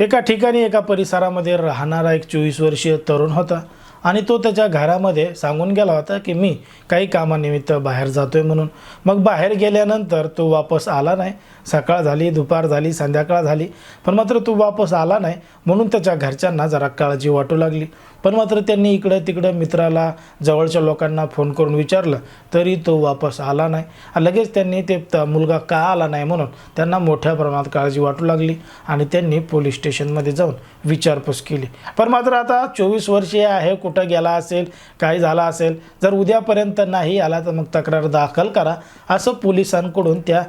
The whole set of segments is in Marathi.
एका ठिकाणी एका परिसरामध्ये राहणारा एक चोवीस वर्षीय तरुण होता. आणि तो त्याच्या घरामध्ये सांगून गेला होता की मी काही कामानिमित्त बाहेर जातो आहे म्हणून. मग बाहेर गेल्यानंतर तो वापस आला नाही. सकाळ झाली दुपार झाली संध्याकाळ झाली पण मात्र तो वापस आला नाही म्हणून त्याच्या घरच्यांना जरा काळजी वाटू लागली. पण मात्र त्यांनी इकडं तिकडं मित्राला जवळच्या लोकांना फोन करून विचारलं तरी तो वापस आला नाही. लगेच त्यांनी ते मुलगा का आला नाही म्हणून त्यांना मोठ्या प्रमाणात काळजी वाटू लागली आणि त्यांनी पोलीस स्टेशनमध्ये जाऊन विचारपूस केली. पण मात्र आता चोवीस वर्षीय आहे कुठं गेला असेल काय झाला असेल जर उद्यापर्यंत नाही आला तर मग तक्रार दाखल करा असं पोलिसांकडून त्या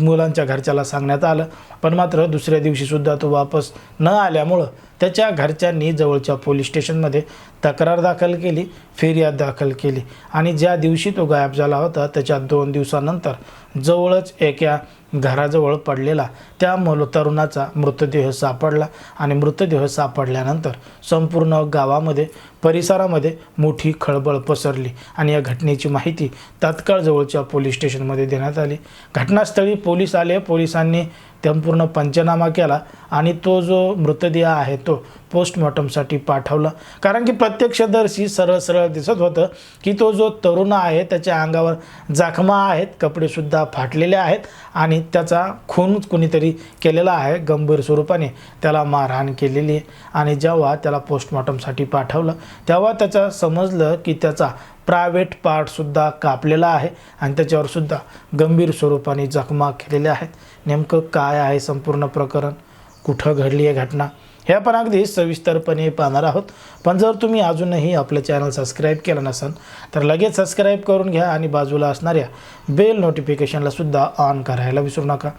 मुलांच्या घरच्याला सांगण्यात आलं. पण मात्र दुसऱ्या दिवशीसुद्धा तो वापस न आल्यामुळं त्याच्या घरच्यांनी जवळच्या पोलीस स्टेशनमध्ये तक्रार दाखल केली फिर्याद दाखल केली. आणि ज्या दिवशी तो गायब झाला होता त्याच्या दोन दिवसानंतर जवळच एका घराजवळ पडलेला त्या मुल तरुणाचा मृतदेह सापडला आणि मृतदेह सापडल्यानंतर संपूर्ण गावामध्ये परिसरामध्ये मोठी खळबळ पसरली आणि या घटनेची माहिती तात्काळ जवळच्या पोलीस स्टेशनमध्ये देण्यात आली. घटनास्थळी पोलीस आले पोलिसांनी संपूर्ण पंचनामा केला आणि तो जो मृतदेह आहे तो पोस्टमॉर्टमसाठी पाठवला. कारण की प्रत्यक्षदर्शी सरळ सरळ दिसत होतं की तो जो तरुण आहे त्याच्या अंगावर जखमा आहेत कपडेसुद्धा फाटलेले आहेत आणि त्याचा खून कुणीतरी केलेला आहे गंभीर स्वरूपाने त्याला मारहाण केलेली आहे आणि जेव्हा त्याला पोस्टमॉर्टमसाठी पाठवलं तेव्हा त्याचं समजलं की त्याचा प्रायव्हेट पार्टसुद्धा कापलेला आहे आणि त्याच्यावर सुद्धा गंभीर स्वरूपाने जखमा केलेल्या आहेत. नेमकं काय आहे संपूर्ण प्रकरण? कुठं घडली आहे घटना? हे आपण अगदी सविस्तरपणे पाहणार आहोत. पण जर तुम्ही अजूनही आपलं चॅनल सबस्क्राईब केलं नसेल तर लगेच सबस्क्राईब करून घ्या आणि बाजूला असणाऱ्या बेल नोटिफिकेशनला सुद्धा ऑन करायला विसरू नका.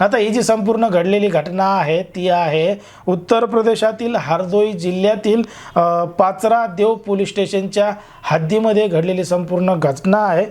आता ही जी संपूर्ण घडलेली घटना आहे ती आहे उत्तर प्रदेशातील हरदोई जिल्ह्यातील पाचरा देव पोलीस स्टेशनच्या हद्दीमध्ये घडलेली संपूर्ण घटना आहे.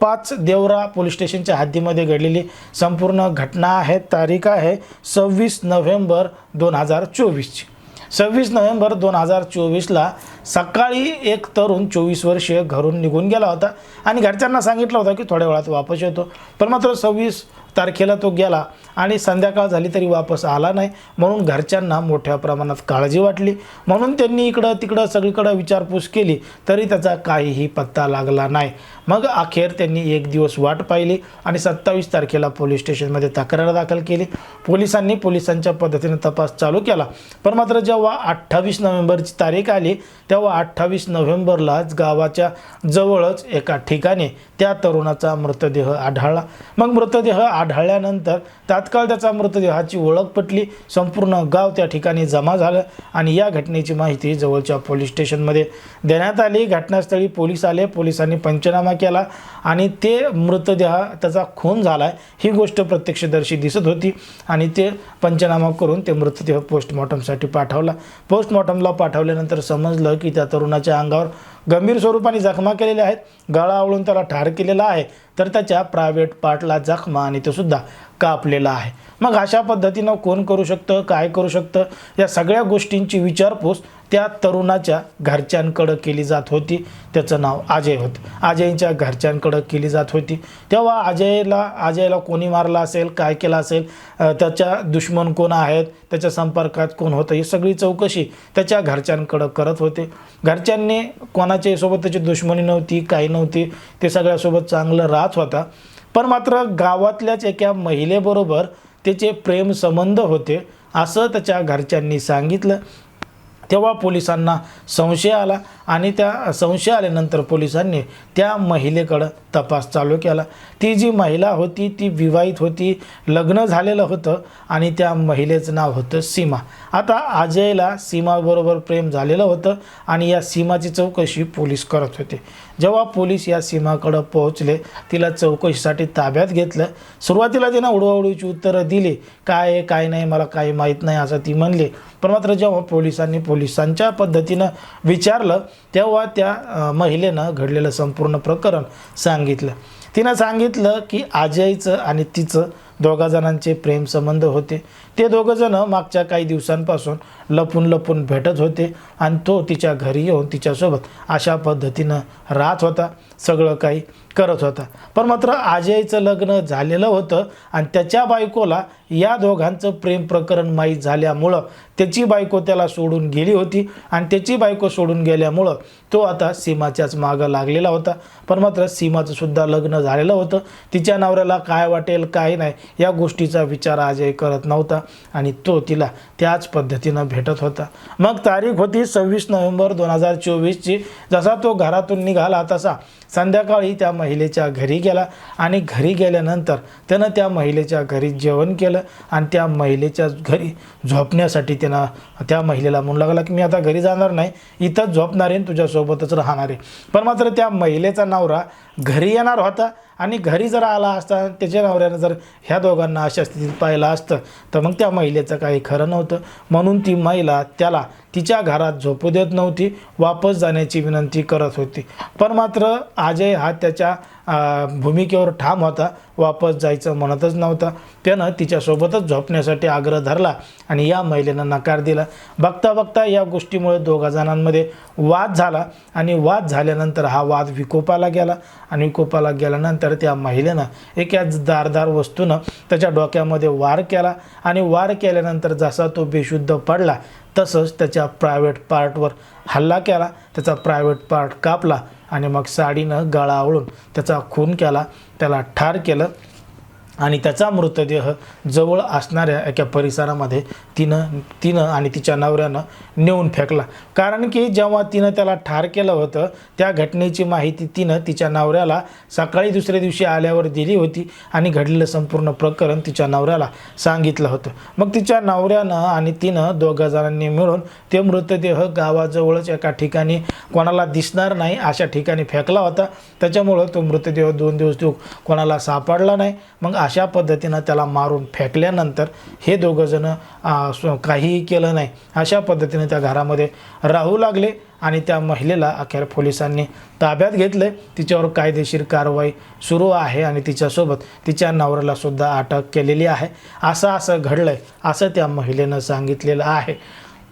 पाच देवरा पोलीस स्टेशनच्या हद्दीमध्ये घडलेली संपूर्ण घटना आहे. तारीख आहे सव्वीस नोव्हेंबर दोन हजार चोवीसची. सव्वीस नोव्हेंबर दोन हजार चोवीसला सकाळी एक तरुण चोवीस वर्षीय घरून निघून गेला होता आणि घरच्यांना सांगितलं होतं की थोड्या वेळात वापस येतो. पण मात्र सव्वीस तारखेला तो गेला आणि संध्याकाळ झाली तरी वापस आला नाही. म्हणून घरच्यांना मोठ्या प्रमाणात काळजी वाटली. म्हणून त्यांनी इकडं तिकडं सगळीकडं विचारपूस केली तरी त्याचा काहीही पत्ता लागला नाही. मग अखेर त्यांनी एक दिवस वाट पाहिली आणि सत्तावीस तारखेला पोलीस स्टेशनमध्ये तक्रार दाखल केली. पोलिसांनी पोलिसांच्या पद्धतीने तपास चालू केला. पण मात्र जेव्हा अठ्ठावीस नोव्हेंबरची तारीख आली तेव्हा अठ्ठावीस नोव्हेंबरलाच गावाच्या जवळच एका ठिकाणी त्या तरुणाचा मृतदेह आढळला. मग मृतदेह आढळल्यानंतर तात्काळ त्याचा मृतदेहाची ओळख पटली. संपूर्ण गाव त्या ठिकाणी जमा झालं आणि या घटनेची माहिती जवळच्या पोलीस स्टेशनमध्ये देण्यात आली. घटनास्थळी पोलीस आले पोलिसांनी पंचनामा केला आणि ते मृतदेह त्याचा खून झाला ही गोष्ट प्रत्यक्षदर्शी दिसत होती आणि ते पंचनामा करून ते मृतदेह पोस्टमॉर्टमसाठी पाठवला. पोस्टमॉर्टमला पाठवल्यानंतर समजलं की त्या तरुणाच्या अंगावर गंभीर स्वरूपाने जखमा केलेल्या आहेत. गळा आवळून त्याला ठार केलेला आहे. तर त्याच्या प्रायव्हेट पार्टला जखमा आणि तो सुद्धा. कापलेला आहे. मग अशा पद्धतीनं कोण करू शकतं काय करू शकतं? या सगळ्या गोष्टींची विचारपूस त्या तरुणाच्या घरच्यांकडं केली जात होती. त्याचं नाव अजय होतं. अजयच्या घरच्यांकडं केली जात होती. तेव्हा अजयला अजयला कोणी मारला असेल काय केलं असेल? त्याच्या दुश्मन कोण आहेत? त्याच्या संपर्कात कोण होतं? ही सगळी चौकशी त्याच्या घरच्यांकडं करत होते. घरच्यांनी कोणाच्यासोबत त्याची दुश्मनी नव्हती काही नव्हती. ते सगळ्यासोबत चांगलं राहत होता. पण मात्र गावातल्याच एका महिलेबरोबर त्याचे प्रेम संबंध होते असं त्याच्या घरच्यांनी सांगितलं. तेव्हा पोलिसांना संशय आला आणि त्या संशय आल्यानंतर पोलिसांनी त्या महिलेकडं तपास चालू केला. ती जी महिला होती ती विवाहित होती लग्न झालेलं होतं आणि त्या महिलेचं नाव होतं सीमा. आता अजयला सीमाबरोबर प्रेम झालेलं होतं आणि या सीमाची चौकशी पोलीस करत होते. जेव्हा पोलीस या सीमाकडं पोहोचले तिला चौकशीसाठी ताब्यात घेतलं. सुरुवातीला तिनं उडवाउडीची उत्तरं दिली. काय आहे काय नाही मला काही माहीत नाही असं ती म्हणली. पण मात्र जेव्हा पोलिसांनी पोलिसांच्या पद्धतीनं विचारलं तेव्हा त्या महिलेनं घडलेलं संपूर्ण प्रकरण सांगितलं. तिनं सांगितलं की अजयचं आणि तिचं दोघा जणांचे प्रेम संबंध होते. ते दोघंजणं मागच्या काही दिवसांपासून लपून लपून भेटत होते आणि तो तिच्या घरी येऊन तिच्यासोबत अशा पद्धतीनं राहत होता. सगळं काही करत होता. पण मात्र अजयचं लग्न झालेलं होतं आणि त्याच्या बायकोला या दोघांचं प्रेम प्रकरण माहीत झाल्यामुळं त्याची बायको त्याला सोडून गेली होती आणि त्याची बायको सोडून गेल्यामुळं तो आता सीमाच्याच मागं लागलेला होता. पण मात्र सीमाचंसुद्धा लग्न झालेलं होतं. तिच्या नवऱ्याला काय वाटेल काय नाही या गोष्टीचा विचार अजय करत नव्हता आणि तो तिला त्याच पद्धतीनं भेटत होता. मग तारीख होती सव्वीस नोव्हेंबर दोन हजार चोवीसची. जसा तो घरातून निघाला तसा संध्याकाळी त्या महिलेच्या घरी गेला आणि घरी गेल्यानंतर त्यानं त्या महिलेच्या घरी जेवण केलं आणि त्या महिलेच्या घरी झोपण्यासाठी त्यानं त्या महिलेला म्हणू लागला की मी आता घरी जाणार नाही इथंच झोपणार आहे आणि तुझ्यासोबतच राहणार. आहे पण मात्र त्या महिलेचा नवरा घरी येणार होता आणि घरी जर आला असता त्याच्या नवऱ्यानं जर ह्या दोघांना अशा स्थितीत पाहिलं असतं तर मग त्या महिलेचं काही खरं नव्हतं. म्हणून ती महिला त्याला तिच्या घरात झोपू देत नव्हती वापस जाण्याची विनंती करत होती. पण मात्र अजय हा त्याच्या भूमिकेवर ठाम होता वापस जायचं म्हणतच नव्हता. त्यानं तिच्यासोबतच झोपण्यासाठी आग्रह धरला आणि या महिलेनं नकार दिला. बघता बघता या गोष्टीमुळे दोघा जणांमध्ये वाद झाला आणि वाद झाल्यानंतर हा वाद विकोपाला गेला आणि विकोपाला गेल्यानंतर त्या महिलेनं एका दारदार वस्तूनं त्याच्या डोक्यामध्ये वार केला आणि वार केल्यानंतर जसा तो बेशुद्ध पडला तसंच त्याच्या प्रायव्हेट पार्टवर हल्ला केला. त्याचा प्रायव्हेट पार्ट कापला आणि मग साडीनं गळा आवळून त्याचा खून केला त्याला ठार केलं आणि त्याचा मृतदेह जवळ असणाऱ्या एका परिसरामध्ये तिनं तिनं आणि तिच्या नवऱ्यानं नेऊन फेकला. कारण की जेव्हा तिनं त्याला ठार केलं होतं त्या घटनेची माहिती तिनं तिच्या नवऱ्याला सकाळी दुसऱ्या दिवशी आल्यावर दिली होती आणि घडलेलं संपूर्ण प्रकरण तिच्या नवऱ्याला सांगितलं होतं. मग तिच्या नवऱ्यानं आणि तिनं दोघा जणांनी मिळून ते मृतदेह गावाजवळच एका ठिकाणी कोणाला दिसणार नाही अशा ठिकाणी फेकला होता. त्याच्यामुळं तो मृतदेह दोन दिवस तो कोणाला सापडला नाही. मग अशा पद्धतीनं त्याला मारून फेकल्यानंतर हे दोघंजणं काहीही केलं नाही. अशा पद्धतीनं त्या घरामध्ये राहू लागले आणि त्या महिलेला अखेर पोलिसांनी ताब्यात घेतलं तिच्यावर कायदेशीर कारवाई सुरू आहे आणि तिच्यासोबत तिच्या नवऱ्यालासुद्धा अटक केलेली आहे. असं असं घडलं आहे असं त्या महिलेनं सांगितलेलं आहे.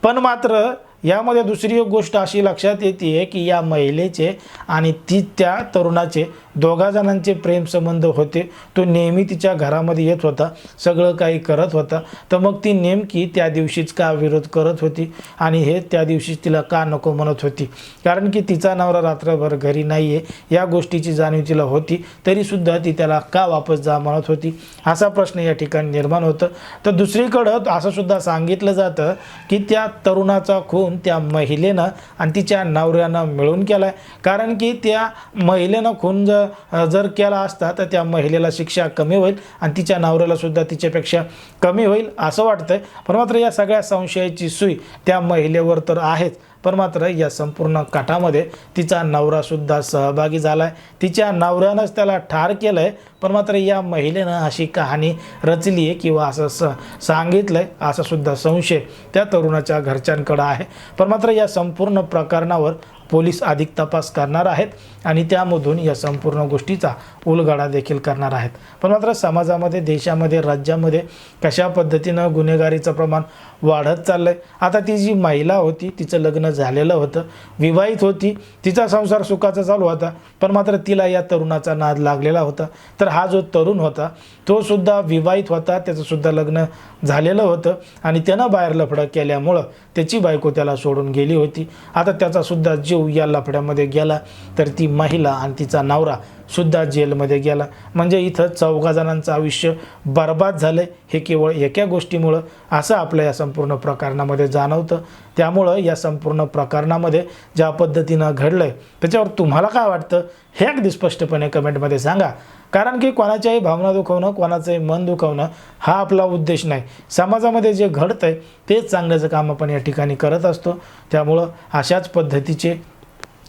पण मात्र यामध्ये दुसरी एक गोष्ट अशी लक्षात येते की या महिलेचे आणि ती त्या तरुणाचे दोघा जणांचे प्रेमसंबंध होते. तो नेहमी तिच्या घरामध्ये येत होता. सगळं काही करत होता. तर मग ती नेमकी त्या दिवशीच का विरोध करत होती? आणि हे त्या दिवशीच तिला का नको म्हणत होती? कारण की तिचा नवरा रात्रभर घरी नाही आहे या गोष्टीची जाणीव तिला होती. तरीसुद्धा ती त्याला का वापस जा म्हणत होती? असा प्रश्न या ठिकाणी निर्माण होतं. तर दुसरीकडं असंसुद्धा सांगितलं जातं की त्या तरुणाचा खून त्या महिलेनं आणि तिच्या नवऱ्यानं मिळून केला आहे कारण की त्या महिलेनं खून जर जर केला असता तर त्या महिलेला शिक्षा कमी होईल आणि तिच्या नवऱ्यालासुद्धा तिच्यापेक्षा कमी होईल असं वाटतं पण मात्र या सगळ्या संशयाची सुई त्या महिलेवर तर आहेच. पण मात्र या संपूर्ण काठामध्ये तिचा नवरासुद्धा सहभागी झाला आहे तिच्या नवऱ्यानंच त्याला ठार केलं आहे पण मात्र या महिलेनं अशी कहाणी रचली आहे किंवा असं स सांगितलं आहे असासुद्धा संशय त्या तरुणाच्या घरच्यांकडं आहे. पण मात्र या संपूर्ण प्रकरणावर पोलीस अधिक तपास करणार आहेत आणि त्यामधून या संपूर्ण गोष्टीचा उलगडा देखील करणार आहेत. पण मात्र समाजामध्ये देशामध्ये राज्यामध्ये कशा पद्धतीनं गुन्हेगारीचं प्रमाण वाढत चाललं आहे आता ती जी महिला होती तिचं लग्न झालेलं होतं विवाहित होती तिचा संसार सुखाचा चालू होता पण मात्र तिला या तरुणाचा नाद लागलेला होता. तर हा जो तरुण होता तो सुद्धा विवाहित होता त्याचंसुद्धा लग्न झालेलं होतं आणि त्यानं बाहेर लफडं केल्यामुळं त्याची बायको त्याला सोडून गेली होती. आता त्याचासुद्धा जीव जीव या लफड्यामध्ये गेला तर ती महिला आणि तिचा नवरा सुद्धा जेलमध्ये गेला. म्हणजे इथं चौघा जणांचं आयुष्य बर्बाद झालं हे केवळ एका गोष्टीमुळं असं आपल्या या संपूर्ण प्रकरणामध्ये जाणवतं. त्यामुळं या संपूर्ण प्रकरणामध्ये ज्या पद्धतीनं घडलं आहे त्याच्यावर तुम्हाला काय वाटतं? हे अगदी स्पष्टपणे कमेंटमध्ये सांगा. कारण की कोणाच्याही भावना दुखवणं कोणाचंही मन दुखवणं हा आपला उद्देश नाही. समाजामध्ये जे घडतं आहे तेच चांगल्याचं काम आपण या ठिकाणी करत असतो. त्यामुळं अशाच पद्धतीचे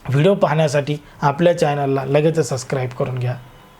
व्हिडिओ पाहण्यासाठी आपल्या चॅनलला लगेच सबस्क्राईब करून घ्या.